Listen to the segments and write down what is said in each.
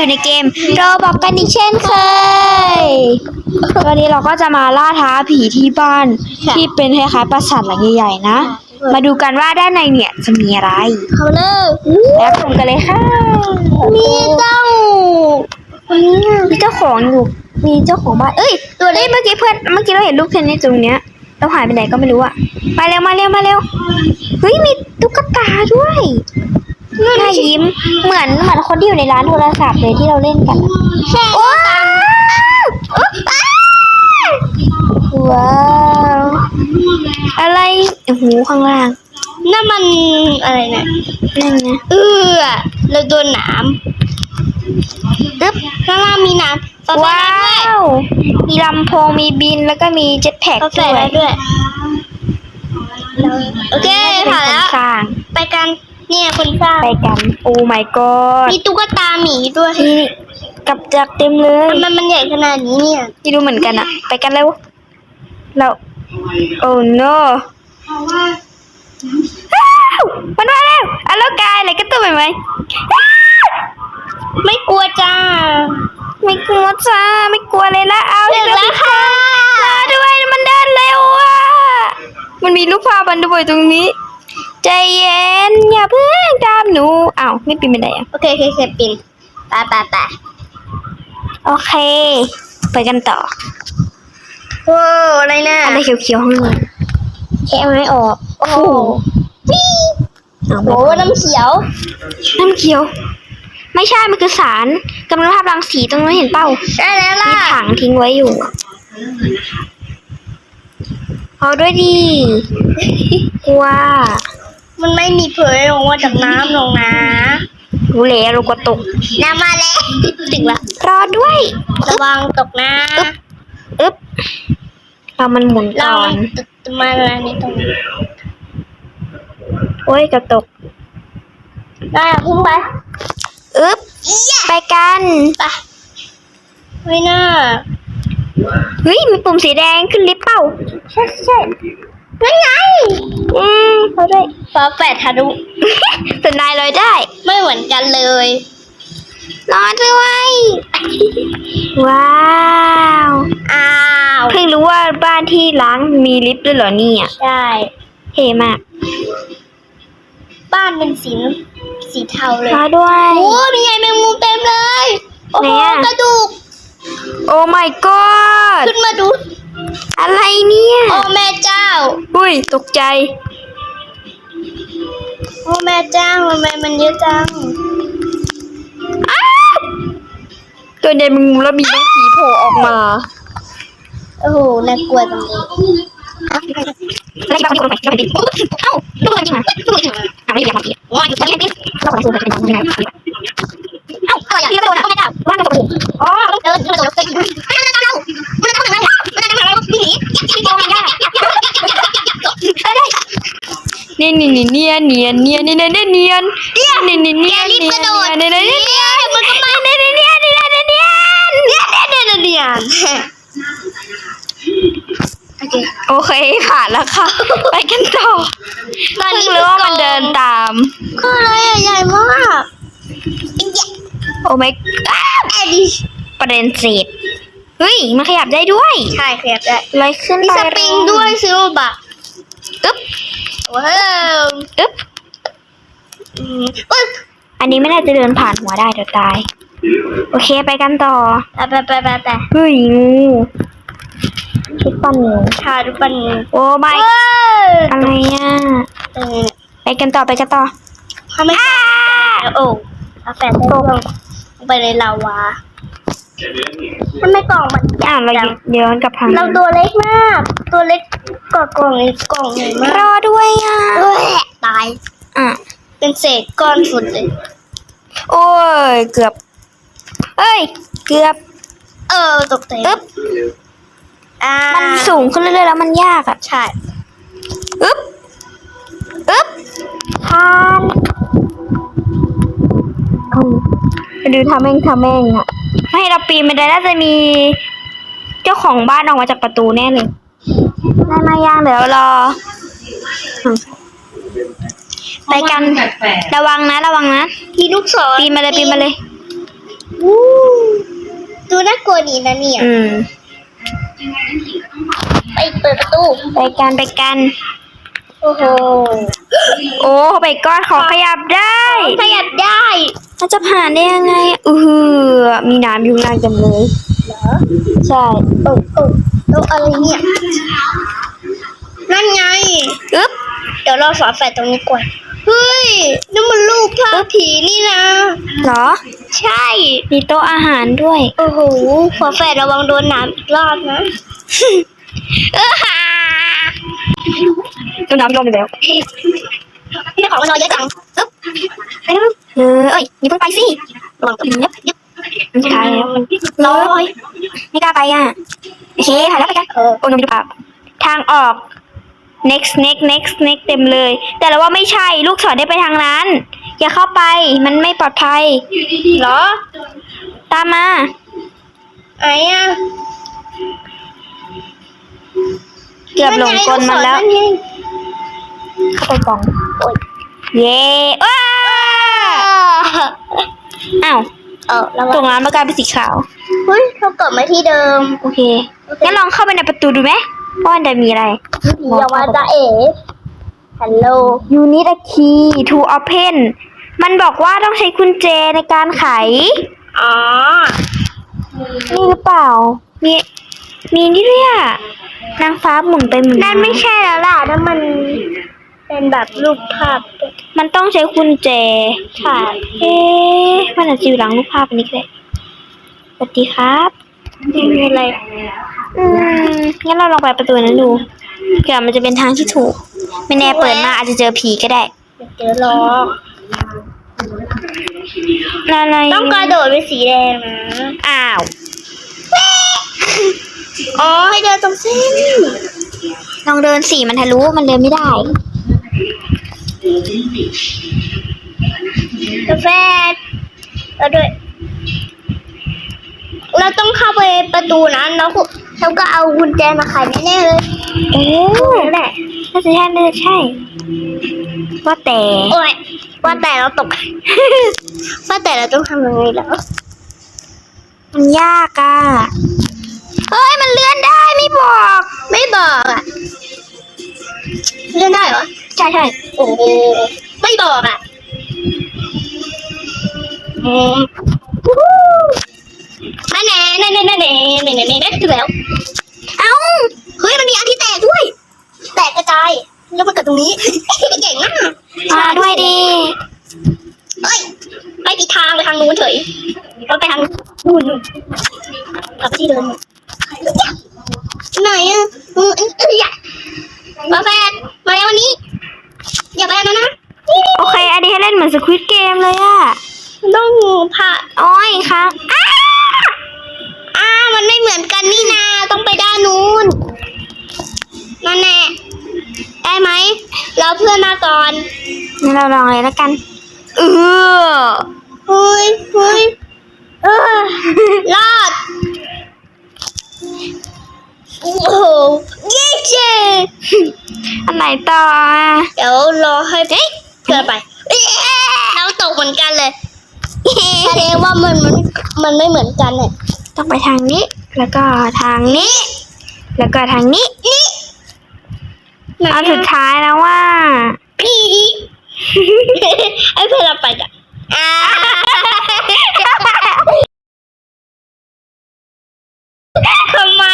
อยู่ในเกมโรบอกกันอีกเช่นเคย วันนี้เราก็จะมาล่าท้าผีที่บ้านค่ะที่เป็นคล้ายๆปราสาทหลังใหญ่ๆนะ มาดูกันว่าด้านในเนี่ยจะมีอะไรเขาเลิกแล้วชมกันเลยค่ะ มีเจ้าคนนี้อะมีเจ้าของอยู่ มีเจ้าของบ้าน เอ้ยตัวเล็กเมื่อกี้เพื่อน เมื่อกี้เราเห็นลูกเทนนิสตรงเนี้ยเราหายไปไหนก็ไม่รู้อะมาเร็วมาเร็วมาเร็ว เฮ้ยมีตุ๊กตาด้วย น่ายิ้ม เหมือนเหมือนคนที่อยู่ในร้านโทรศัพท์เลยที่เราเล่นกันอะใช่ว้าวว้าวอะไรโอ้โหข้างล่างนั่นมันอะไรเนี่ยนั่นไงเออเราโดนหนามอึ๊บข้างล่างมีหนามต่อไปว้าด้วยวมีลำโพงมีบินแล้วก็มีเจ็ตแพ็กต่อไปด้วยแล้วด้วย โอเคเป็นผ่านคนแล้วสร้างไปกัน เนี่ยคนสร้างไปกัน โอ้ my god มีตุ๊กตาหมีด้วยนี่กับจักรเต็มเลยทำไมมันใหญ่ขนาดนี้เนี่ยไม่รู้เหมือนกันอะไปกันเร็วเราโอ้ no อ้าวมันมาแล้วอะแล้วกายอะไรก็ตัวใหม่ไหมอ้าวไม่กลัวจ้า ไม่กลัวจ้า ไม่กลัวเลยละเอาถึงแล้วค่ะรอด้วยมันเดินเร็วอะ มันมีลูกพาบันด้วยตรงนี้ ใจเย็น อย่าเพิ่งตามหนูอ้าวไม่ปีนบันไดอะโอเคโอเคโอเคปินไปไปไปโอเค ไปกันต่อโอ้อะไรน่ะอะไรเขียวๆข้างในแค่ไม่ออกโอ้โหเอาโอ้ไม่น้ำเขียว น้ำเขียว ไม่ใช่ มันคือสารกำลังภาพรังสีตรงนั้นเห็นเป้าได้แล้วล่ะมีถังทิ้งไว้อยู่อะเอาด้วยดีกลัว มันไม่มีเผยลงมาจากน้ำลงนะรู้แล้วเราก็ตกน้ำมาแล้วถึงละรอด้วยระวังตกนะอึ๊บเรามันหมุนเราก่อนตกมาแล้วนี่ตรงนี้โอ้ยกระตกได้อะพุ่งไปอึ๊บไปกันไปไม่น่าเฮ้ยมีปุ่มสีแดงขึ้นลิฟต์เป้าใช่ใช่ นั่นไง อืมเขาด้วยฟ้าแฝดทะลุแต่นายลอยได้ ไม่เหมือนกันเลยรอด้วย ว้าวอ้าวเพิ่งรู้ว่าบ้านที่ล้างมีลิฟต์ด้วยเหรอเนี่ยใช่เท่มาก บ้านเป็นสีน้ำสีเทาเลยรอด้วยโอ้มีไงแมงมุมเต็มเลย โอ้โหไหนอะกระดูก โอ้ my god ขึ้นมาดู อะไรเนี่ย โอ้แม่เจ้า อุ้ย ตกใจ โอ้แม่เจ้าทำไมมันเยอะจังอ้าวตัวใหญ่มึงแล้วมีน้องผีโผล่ออกมา โอ้โห น่ากลัวจังเลยอะไรบ้างคนใหม่ก็ไม่ติดเอ้าตัวจริงเหรอตัวจริงเหรออะไรอย่างเงี้ยว้ายตัวนี้เป็นเราขอสูตรเป็นยังไงเอ้าอะไรอย่างเงี้ยโดนไม่ได้ว่ากระตุกอ๋อเดินเดินเดินเดินมันจะเรามัน จะทำอะไรมันจะทำอะไรหนีนี่นี่นี่เนียนเนียนเนียนเนียนเนียนเนียนเนี่นี่เนียนรีบกระโดดเนียนเนียนเนียนเนียนมันก็มาเนียนเนียนเนียนเนียนเนียนเนียนเนียนเนียนเนียนเนียนโอเคโอเคผ่านแล้วค่ะไปกันต่อตอนเพิ่งนี้รู้ว่ามันเดินตามคืออะไรอะใหญ่มากโอ้ไม่อ้าวแอดดิประเด็นเศษ เฮ้ยมันขยับได้ด้วย ใช่ครับได้ลอยขึ้นมีไปสปริงด้วยซิโรบักอึ๊บว้าวอึ๊บอืมอึ๊บอันนี้ไม่น่าจะเดินผ่านหัวได้เดี๋ยวตาย โอเคไปกันต่อไปไปไปไปเฮ้ยงูชุดปั้นงูชาดูปันโอ้ไม่เอ้ยอะไรอะเออไปกันต่อไปกันต่อทำไมอ้าโอ้อาแฟนได้ลงไปในลาวา ทำไมกล่องมันใหญ่อ่าเราจังย้อนกลับทางเราตัวเล็กมาก ตัวเล็กกว่ากล่องอีกกล่องใหญ่มารกอด้วยอะเอ้ยตายอะเป็นเศษก้อนฝุ่นเลย โอ้ยเกือบเอ้ย เกือบ เออตกใจอึ๊บอ่ามันสูงขึ้นเรื่อยๆแล้วมันยากอะใช่อึ๊บอึ๊บผ่านอืมไปดูทำแม่งทำแม่งอะ ไม่ให้เราปีนไปได้น่าจะมี เจ้าของบ้านออกมาจากประตูแน่เลยได้มายังเดี๋ยวรออืมไปกันระวังนะ ระวังนะมีลูกศรปีนมาเลยปีนมาเลยอู้น่ากลัวดีนะเนี่ยอืมไปเปิดประตู ไปกันไปกัน โอ้โหโอ้ไปก้อนของขยับได้ขยับได้มันจะผ่านได้ยังไงอือหือมีน้ำอยู่ข้างล่างจังเลยเหรอใช่โอ้โอ้โอ้อะไรเนี่ยนั่นไงอึ๊บเดี๋ยวเราสอนแฝดตรงนี้ก่อนเฮ้ยนั่นมันรูปภาพผีนี่นะเหรอ ใช่ มีโต๊ะอาหารด้วย โอ้โหฝาแฝดระวังโดนน้ำอีกรอบนะเออฮ่า ต้นน้ำลงไปแล้วพี่ของมันรอเยอะจังอึ๊บไปแล้วเออเอ้ยอย่าเพิ่งไปสิระวังตัวยับยับมันจะตายแล้วลอยไม่กล้าไปอะโอเคถ่ายแล้วไปกันเออโอ้นมดูภาพทางออก next next next next เต็มเลย แต่เราว่าไม่ใช่ลูกศรได้ไปทางนั้น อย่าเข้าไปมันไม่ปลอดภัยเหรอ ตามมาไอ้อะเกือบหลงกลมันแล้ว ไงเข้าไปกล่องโอ๊ยเย้ว้าอ้าวเออระตวัรงงนั้นมันกลายเป็นสีขาวเฮ้ยเขากลับมาที่เดิม โอเคงั้นลองเข้าไปในประตูดูไหมว่ามันจะมีอะไรอย่ามาจะเอ๋ฮัลโหล You need a key to open มันบอกว่าต้องใช้กุญแจในการไข อ๋อ นี่หรือเปล่า มี มีนี่ด้วยอะนางฟ้าหมุนไปหมุนมานั่นไม่ใช่แล้วล่ะนั่นมัน เป็นแบบรูปภาพ มันต้องใช้กุญแจค่ะเอ๊ะมันอาจจะอยู่หลังรูปภาพอันนี้ก็ได้สวัสดีครับไม่มีอะไรอืมงั้นเราลองไปประตูนั้นดูเผื่อมันจะเป็นทางที่ถูก ไม่แน่เปิดมาอาจจะเจอผีก็ได้เดี๋ยวรออะไรต้องกระโดดเป็นสีแดงนะอ้าวอ๋อให้เดินตรงเส้นลองเดินสี่มันทะลุมันเดินไม่ได้ กาแฟเราด้วยเราต้องเข้าไปประตูนั้นแล้วคุณแล้วก็เอากุญแจมาไขแน่ๆเลยเอ๊ะนั่นแหละน่าจะใช่น่าจะใช่ ว่าแต่ โอ้ยว่าแต่เราตก ว่าแต่เราต้องทำยังไงแล้ว มันยากอะเฮ้ยมันเลื่อนได้ไม่บอก ไม่บอกอะ เลื่อนได้เหรอ ใช่ใช่โอ้ไม่บอกอะอืมวู้ฮู้อันแน่แน่แน่แน่แน่แน่แน่แน่แน่ถึงแล้ว เอ้า เฮ้ย มันมีอันที่แตกด้วย แตกกระจาย แล้วมันเกิดตรงนี้เก่งมากมาด้วยดิเอ้ย ไปผิดทางไปทางนู้นเฉยเราไปทางนู้นกลับไปที่เดิมไหนอะอืมเอ้ยอะมาแฟนมาแล้ววันนี้ อย่าไปอันนั้นนะโอเค อันนี้ให้เล่นเหมือนสควิตเกมเลยอะต้องผ่าโอ้ยค่ะอ้าอ่ามันไม่เหมือนกันนี่นาต้องไปด้านนู้นนั่นแน่ได้ไหมรอเพื่อนมาก่อนงั้นเราลองเลยแล้วกัน เออเฮ้ยเฮ้ยเออรอด ต่ออะเดี๋ยวรอให้เฮ้ยเกินไปเอ๊ะเราตกเหมือนกันเลยแสดงว่ามันมันมันไม่เหมือนกันเนี่ยต้องไปทางนี้ แล้วก็ทางนี้ แล้วก็ทางนี้นี่ไหนอันสุดอะท้ายแล้วว่า พี่ไอ้เพื่อนเราไปจ้ะ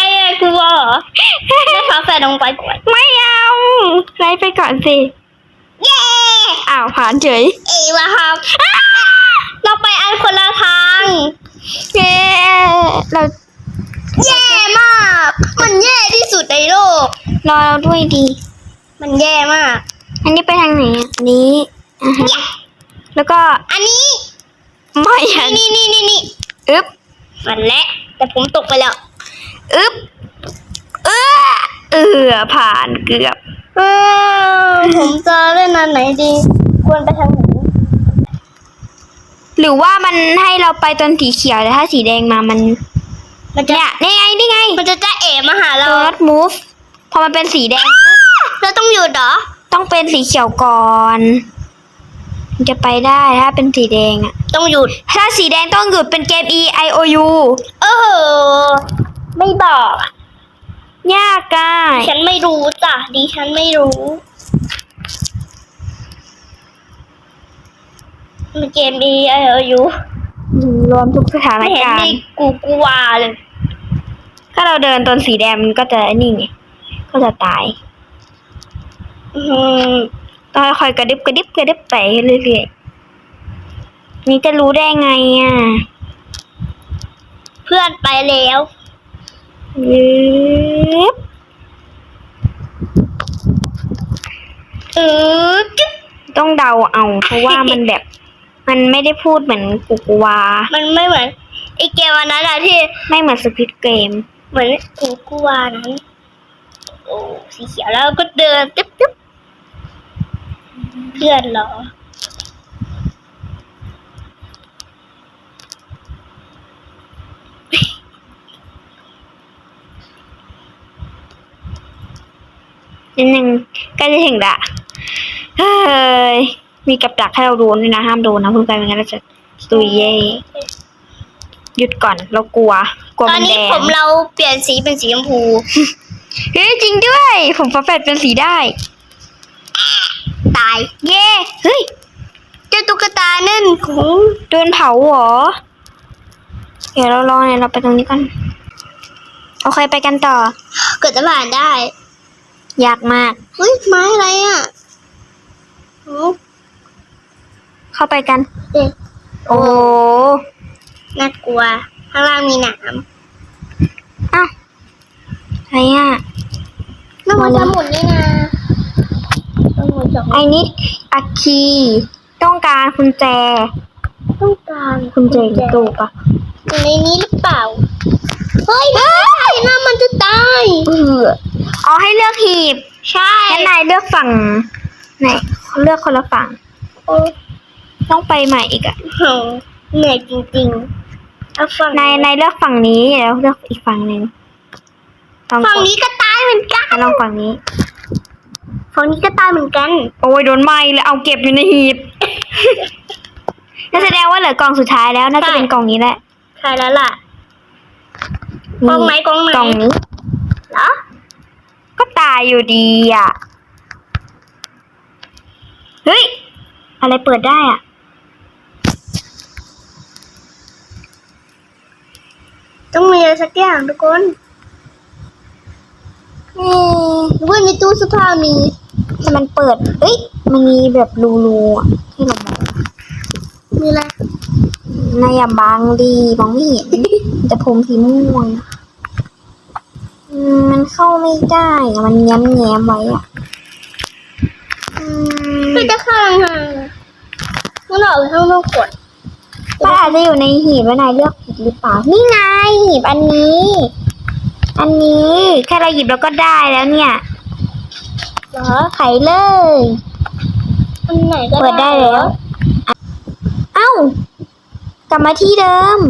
อ่าทำไมอะกลัวเหรอไม่พาแฟนลงไปก่อนไม่เอาไล่ไปก่อนสิ เย้อ้าวผ่านเฉย เอวะครับ เราไปอันคนละทาง เย้เราแย่มาก มันแย่ที่สุดในโลก รอเราด้วยดี มันแย่มาก อันนี้ไปทางไหนอะอันนี้อ่าฮะแล้วก็อันนี้ ไม่อันนี่นี่นี่นี่อึ๊บมันแหละแต่ผมตกไปแล้ว อึ๊บเออเออผ่านเกือบเออผมจะเล่นอันไหนดี ควรไปทางไหนหรือว่ามันให้เราไปตอนสีเขียวแต่ถ้าสีแดงมามันมันจะเนี่ยนี่ไงนี่ไงมันจะจะเอ๋มาหาเรา Do not move พอมันเป็นสีแดงเราต้องหยุดเหรอ ต้องเป็นสีเขียวก่อนมันจะไปได้ถ้าเป็นสีแดงอะต้องหยุด ถ้าสีแดงต้องหยุดเป็นเกม E I O U เออ ไม่บอกอะยากอะฉันไม่รู้จ้ะดิฉันไม่รู้ มันเกมดีเอออยู่รวมทุกสถานไม่เห็นการมีณ์ กูกลัวเลย ถ้าเราเดินตอนสีแดงมันก็จะนี่ไงก็จะตาย อืมต้องค่อยๆกระดิบกระดิบกระดิบไปเรื่อยๆนี่จะรู้ได้ไงอะ เพื่อนไปแล้ว ยึบเออจึ๊บต้องเดาเอา เพราะว่ามันแบบ มันไม่ได้พูดเหมือนกุกวา มันไม่เหมือนไอเกมวันนั้นอะที่ไม่เหมือนสควิตเกม เหมือนกูกลัวนั้น โอ้สีเขียวแล้วก็เดินตึ๊บตึ๊บเพื่อนเหรอ นิดนึงใกล้จะถึงละเฮ้ยมีกับดักให้เราโดนด้วยนะห้ามโดนนะพูดไปไม่งั้นเราจะตุยเย่หยุดก่อนเรากลัว กลัวตอมันนแดนี้งผมเราเปลี่ยนสีเป็นสีชมพู เฮ้ยจริงด้วย ผมฟ้าแฝดเป็นสีได้ ตาย เย่เฮ้ย เจ้าตุ๊กตานั่นของโดนเผาเหรอ เดี๋ยวเรารอเนี่ยเราไปตรงนี้กันโอเคไปกันต่อ เกิดจะผ่านได้ ยากมาก เฮ้ยไม้อะไรอะโอ้เข้าไปกันเอ๊ะโอ้โหน่ากลัว ข้างล่างมีหนามอ้าวอะไรอะน้ำมันสมุนนี่นะสมุนสองไอ้นิดอาคี ต้องการกุญแจ ต้องการกุญแจกี่ตู้ปะอยู่ในนี้หรือเปล่า เฮ้ยไม่ได้น้ำมันจะตายเออ อ๋อให้เลือกหีบ ใช่งั้นนายเลือกฝั่งไหนเลือกคนละฝั่ง โอ้ต้องไปใหม่อีกอะโหเหนื่อยจริงๆเอาฝั่งนายนายเลือกฝั่งนี้แล้วเลือกอีกฝั่งหนึ่งลองฝั่งกดนี้ก็ตายเหมือนกันอะลองฝั่งนี้ ฝั่งนี้ก็ตายเหมือนกันโอ้ยโดนไหม้แล้วเอาเก็บอยู่ในหีบนั่นแสดงว่าเหลือกล่องสุดท้ายแล้วน่าจะเป็นกล่องนี้แหละใช่แล้วล่ะกล่องไหนกล่องไหนกล่องนี้เหรอ ก็ตายอยู่ดีอะ เฮ้ย อะไรเปิดได้อะ ต้องมีอะไรสักอย่างทุกคนเอ๊ะหรือว่าในตู้เสื้อผ้ามีแต่มันเปิด เอ้ย มันมีแบบรูๆอะที่เรามองมีอะไร นายอย่าบังดีมองไม่เห็น แต่ผมสีม่วงอืมมัน เข้าไม่ได้อะมันแง้มแง้มๆไว้อะอืมไม่จะข้างห่างงั้นเราเอาไปข้างนอกก่อนมันอาจจะอยู่ในหีบว่านายเลือกผิดหรือเปล่า นี่ไงหีบอันนี้ อันนี้แค่เราหยิบแล้วก็ได้แล้วเนี่ยเหรอไขเลย อันไหนก็เปิดได้แล้ว เอ้า กลับมาที่เดิม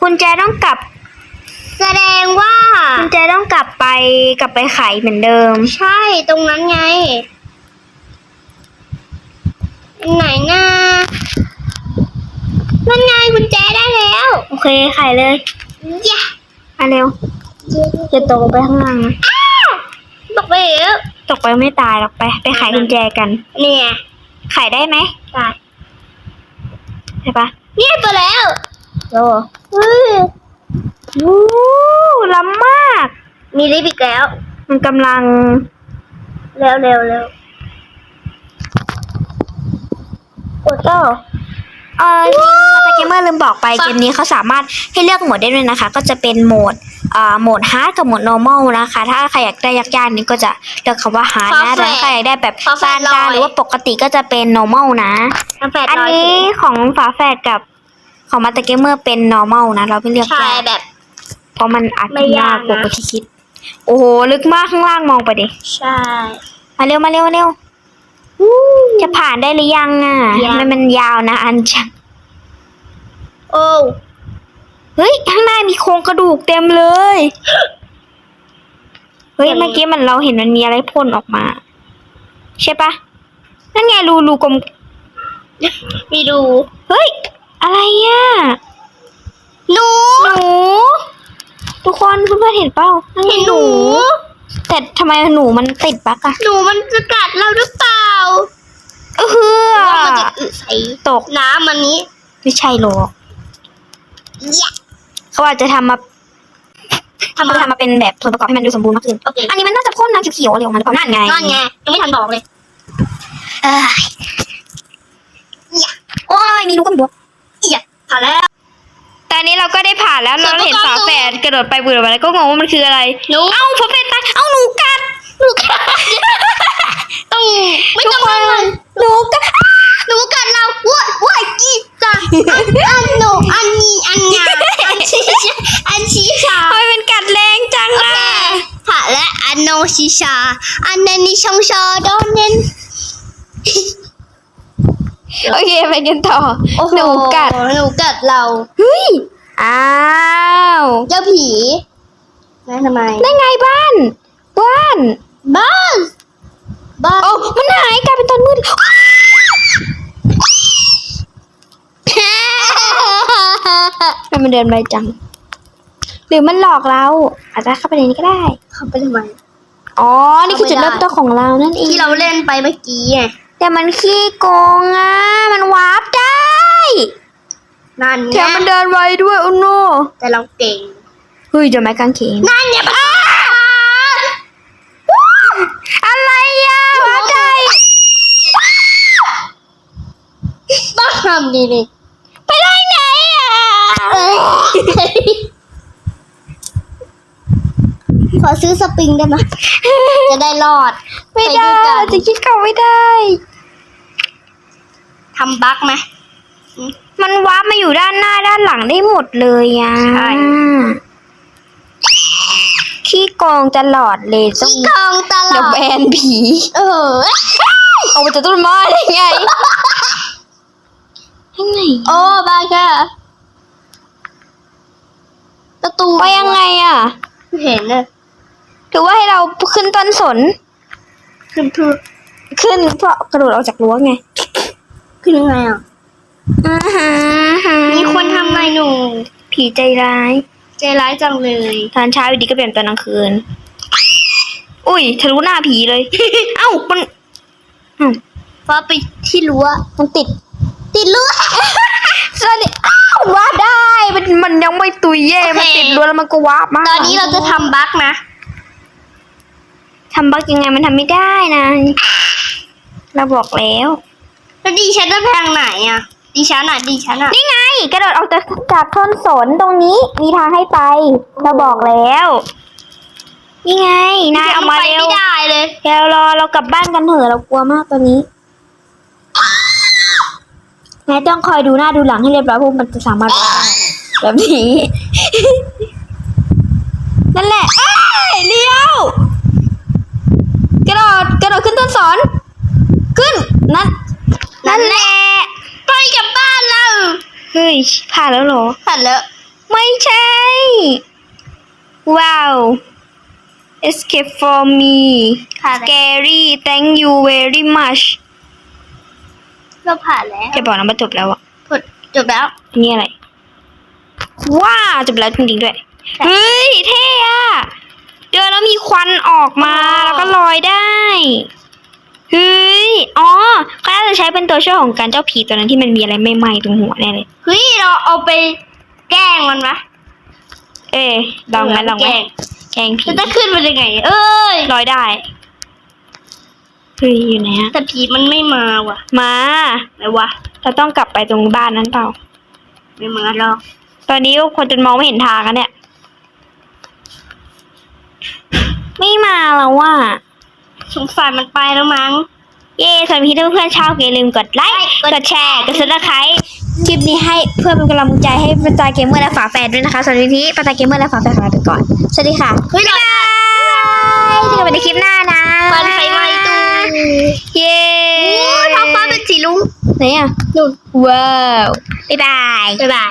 คุณแจต้องกลับ แสดง กลับไปกลับไปไขเหมือนเดิม ใช่ตรงนั้นไง ไหนนะนั่นไงกุญแจได้แล้ว โอเคไขเลยย่ามาเร็วอย่าตกลงไปข้างล่างนะตกไปแล้วตกไปไม่ตายหรอกไป ไปไขกุญแจกัน เนี่ยไขได้ไหมตายใช่ปะเนี่ยไปแล้วโลเฮ้ยวู้ล้ำมาก มีลิฟต์อีกแล้ว มันกำลังเร็วเร็วเร็วกดก็เออมาตาเกมเมอร์ลืมบอกไปเกมนี้เขาสามารถให้เลือกโหมดได้ด้วยนะคะ ก็จะเป็นโหมดอ่าโหมดฮาร์ดกับโหมด normal นะคะ ถ้าใครอยากได้ยากๆนี่ก็จะเลือกคำว่าฮาร์ดนะแต่ถ้าใครอยากได้แบบปานกลางหรือว่าปกติก็จะเป็น normal นะน้ำแปดอันร้อยนี้ของฝาแฝดกับของมาตาเกมเมอร์เป็น normal นะ เราไม่เลือกใช่ยากแบบ เพราะมันอาจไม่จะยากยากกว่านะที่คิด โอ้โห ลึกมากข้างล่างมองไปดิ ใช่ มาเร็วมาเร็วมาเร็วจะผ่านได้หรือยังอะยังมันมันยาวนะอันจังโอ้เฮ้ย ข้างหน้ามีโครงกระดูกเต็มเลย เฮ้ย เมื่อกี้มันเราเห็นมันมีอะไรพ่นออกมา ใช่ปะนั่นไงรูรูกลม มีดูเฮ้ย อะไรอะ หนู หนู ทุกคนเพื่อนๆเห็นเปล่านั่นไงเห็นหนู แต่ทำไมหนูมันติดบั๊กอะหนูมันจะกัดเราหรือเปล่าเออว่ามันจะอึใส่ตกน้ำมันนี้ ไม่ใช่หรอกแย่เขาอาจจะทำมาทำเขามาจะทำมาเป็นแบบส่วนประกอบให้มันดูสมบูรณ์มากขึ้นโอเคอันนี้มันน่าจะพ่นน้ำเขียวๆอะไรออกมาหรือเปล่านั่นไงนั่นไงยังไม่ทันบอกเลยเอ้ยโอ้ยมีลูกกระบอกเอียผ่านแล้วแต่อันนี้ เราก็ได้ผ่านแล้วส่เราวนประกอบเห็นฝาแฝดกระโดดไปกระโดดมาแล้วก็งงว่ามันคืออะไร หนู เอ้าฝาแฝดตายเอ้าหนูกัด หนูกัดต้องไม่ต้องมันหนูกัดหนูกัดเราว้ายว้ายกีจ้าอันหนูอันนี้อันงาอันชี้อันชี้ชาทำไมเป็นกัดแรงจังล่ะผ่านและอันโนชิชา อันนันนิชงชอโดนเน้นโอเคไปกันต่อหนูกัดหนูกัดเราเฮ้ย อ้าวเจ้าผีนั่นทำไมได้ไงบ้าน บ้าน บ้านบ้านโอ้มันหายกลายเป็นตอนมืดทำไมมันเดินไปจัง หรือมันหลอกเราอาจจะเข้าไปในนี้ก็ได้ เข้าไปทำไมอ๋อ นี่คือจุดเข้าไม่ได้เริ่มต้นของเรานั่นเอง ที่เราเล่นไปเมื่อกี้ไงแต่มันขี้โกงอะ มันวาร์ปได้ นั่นไงแถมมันเดินไวด้วยโอ้โนแต่เราเก่งเฮ้ยเจอไม้กางเขนนั่นไงบ้าอะไรอะวาร์ปได้บ้าทำดีนี่ไปได้ไหนอะขอซื้อสปริงได้ไหมจะได้รอดไม่ได้ปกันจะคิดเขาไม่ได้ทำบั๊กไหม มันวาร์ปมาอยู่ด้านหน้าด้านหลังได้หมดเลยอะใช่ ขี้โกงตลอดเลยต้องขี้กองตลเดี๋ยวอดแบนผีเออออกมาจากต้นไม้ได้ไงยังไงโอ้บายค่ะ ประตูไปยังไงอะเห็นเลยหรือว่าให้เราขึ้นต้นสน ขึ้นพื้นขึ้นเพราะกระโดดออกจากรั้วไงขึ้นยังไงอะอือหือ มีคนทำอะไรหนู ผีใจร้าย ใจร้ายจังเลยตอนเช้าอยู่ดีก็เปลี่ยนตอนกลางคืน อุ้ยทะลุหน้าผีเลย เอ้ามันฟ้าไปที่รั้วมันติด ติดรั้วสนิทอ้าวว่าได้ มันมันยังไม่ตุยเย่โอเค มันติดรั้วแล้วมันก็วาร์ปมาตอนนี้เราจะทำบั๊กนะ ทำบักยังไงมันทำไม่ได้นะ เราบอกแล้ว แล้วดีฉันจะไปทางไหนอะ ดิฉันอะดิฉันอะนี่ไง กระโดดออกจากจากต้นสนตรงนี้ มีทางให้ไปเราบอกแล้ว นี่ไงนายเอามาไปเร็วไม่ได้เลยเดี๋ยวรอเรากลับบ้านกันเถอะเรากลัวมากตอนนี้นายต้องคอยดูหน้าดูหลังให้เรียบร้อยเพราะมันจะสามารถได้แบบนี้ นั่นแหละเอ้ยเลี้ยวกระโดดกระโดดขึ้นต้นสนขึ้นนั่นนั่นแหละ ไปกลับบ้านเราเฮ้ย ผ่านแล้วเหรอ ผ่านแล้ว ไม่ใช่ ว้าว escape for me ผ่านแล้ว scary thank you very much เราผ่านแล้วแกบอกนะมาจบแล้วอะผลจบแล้ว อันนี่อะไร ว้าวจบแล้วจริงๆด้วยใช่เฮ้ย เท่อะเดินแล้วมีควันออกมาอ๋อแล้วก็ลอยได้ เฮ้ย อ๋อเขาน่าจะใช้เป็นตัวช่วยของการเจ้าผีตัวนั้นที่มันมีอะไรไม่ไหม้ตรงหัวแน่เลย เฮ้ยเราเอาไปแกล้งมันไหมเอ้ยลองไหมลองไหมแกล้งแกล้งผีมันจะขึ้นมาได้ไง เอ้ยลอยได้เฮ้ยอยู่ไหนอะแต่ผีมันไม่มาว่ะ มาไหนวะเราต้องกลับไปตรงบ้านนั้นเปล่า ไม่มาหรอกตอนนี้คนจนมองไม่เห็นทางกันเนี่ย ไม่มาแล้วว่ะ สงสารมันไปแล้วมั้ง เย้สำหรับที่เพื่อนๆชอบอย่าลืมกดไลค์กดกดแชร์ กดซับสไครต์คลิปนี้ให้เพื่อเป็นกำลังใจให้ปัจจาเกมเมอร์และฝาแฝดด้วยนะคะสำหรับวันนี้ปัจจาเกมเมอร์และฝาแฝดขอลาไปก่อน สวัสดีค่ะเฮ้ยบ๊ายบายเจอกันใหม่ในคลิปหน้านะมันไฟไหม้ตู้เย้โอ้ท้องฟ้าเป็นสีลุงไหนอะนู่นว้าวบ๊ายบายบ๊ายบาย